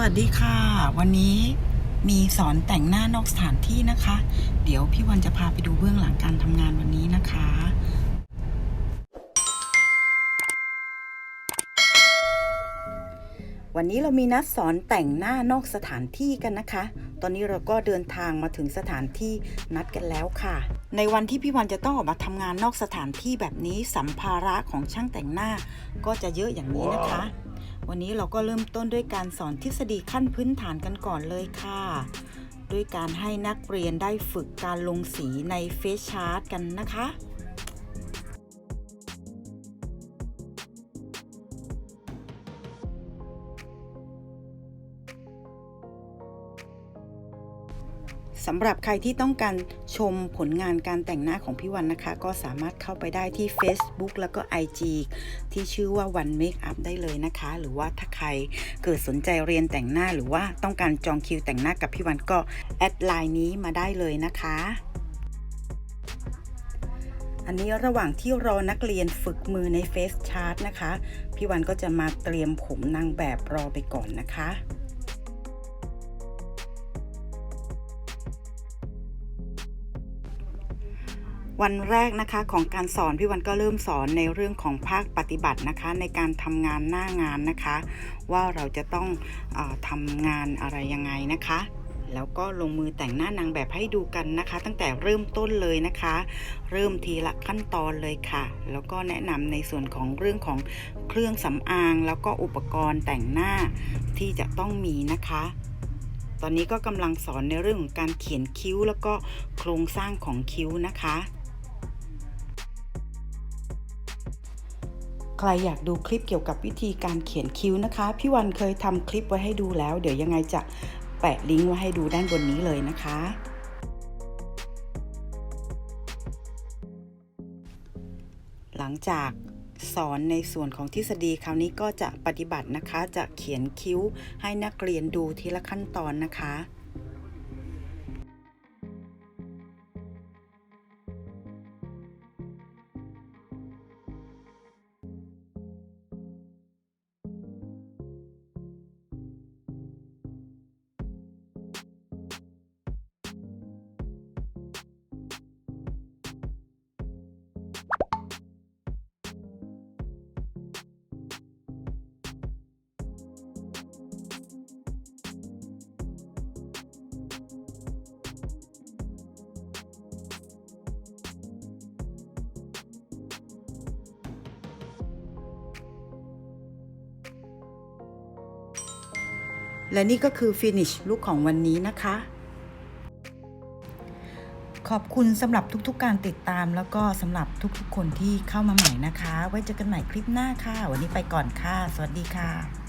วัสดีค่ะ วันนี้มีสอนแต่งหน้านอกสถานที่นะคะ เดี๋ยวพี่วันจะพาไปดูเบื้องหลังการทำงานวันนี้นะคะ วันนี้เรามีนัดสอนแต่งหน้านอกสถานที่กันนะคะ ตอนนี้เราก็เดินทางมาถึงสถานที่นัดกันแล้วค่ะ ในวันที่พี่วันจะต้องออกมาทำงานนอกสถานที่แบบนี้สัมภาระของช่างแต่งหน้าก็จะเยอะอย่างนี้นะคะ วันนี้เราก็เริ่มต้นด้วยการสอนทฤษฎีขั้นพื้นฐานกันก่อนเลยค่ะ ด้วยการให้นักเรียนได้ฝึกการลงสีในเฟซชาร์ตกันนะคะ สำหรับใครที่ต้องการชมผลงานการแต่งหน้าของพี่วันนะคะ ก็สามารถเข้าไปได้ที่ Facebook แล้วก็ IG ที่ชื่อว่าวันเมคอัพได้เลยนะคะ หรือว่าถ้าใครเกิดสนใจเรียนแต่งหน้าหรือว่าต้องการจองคิวแต่งหน้ากับพี่วันก็แอดไลน์นี้มาได้เลยนะคะ อันนี้ระหว่างที่รอนักเรียนฝึกมือในเฟซชาร์ตนะคะ พี่วันก็จะมาเตรียมผมนางแบบรอไปก่อนนะคะ วันแรกนะคะของการสอนพี่วันก็เริ่มสอนในเรื่องของภาคปฏิบัตินะคะ ในการทำงานหน้างานนะคะ ว่าเราจะต้องอทำงานอะไรยังไงนะคะแล้วก็ลงมือแต่งหน้านางแบบให้ดูกันนะคะ ตั้งแต่เริ่มต้นเลยนะคะ เริ่มทีละขั้นตอนเลยค่ะ แล้วก็แนะนำในส่วนของเรื่องของเครื่องสำอาง แล้วก็อุปกรณ์แต่งหน้าที่จะต้องมีนะคะ ตอนนี้ก็กำลังสอนในเรื่องของการเขียนคิ้ว แล้วก็โครงสร้างของคิ้วนะคะ ใครอยากดูคลิปเกี่ยวกับวิธีการเขียนคิ้วนะคะ พี่วันเคยทำคลิปไว้ให้ดูแล้ว เดี๋ยวยังไงจะแปะลิงก์ไว้ให้ดูด้านบนนี้เลยนะคะ หลังจากสอนในส่วนของทฤษฎีคราวนี้ก็จะปฏิบัตินะคะ จะเขียนคิ้วให้นักเรียนดูทีละขั้นตอนนะคะ และนี่ก็คือฟินิชลุกของวันนี้นะคะ ขอบคุณสำหรับทุกๆการติดตามแล้วก็สำหรับทุกๆคนที่เข้ามาใหม่นะคะ ไว้เจอกันใหม่คลิปหน้าค่ะ วันนี้ไปก่อนค่ะ สวัสดีค่ะ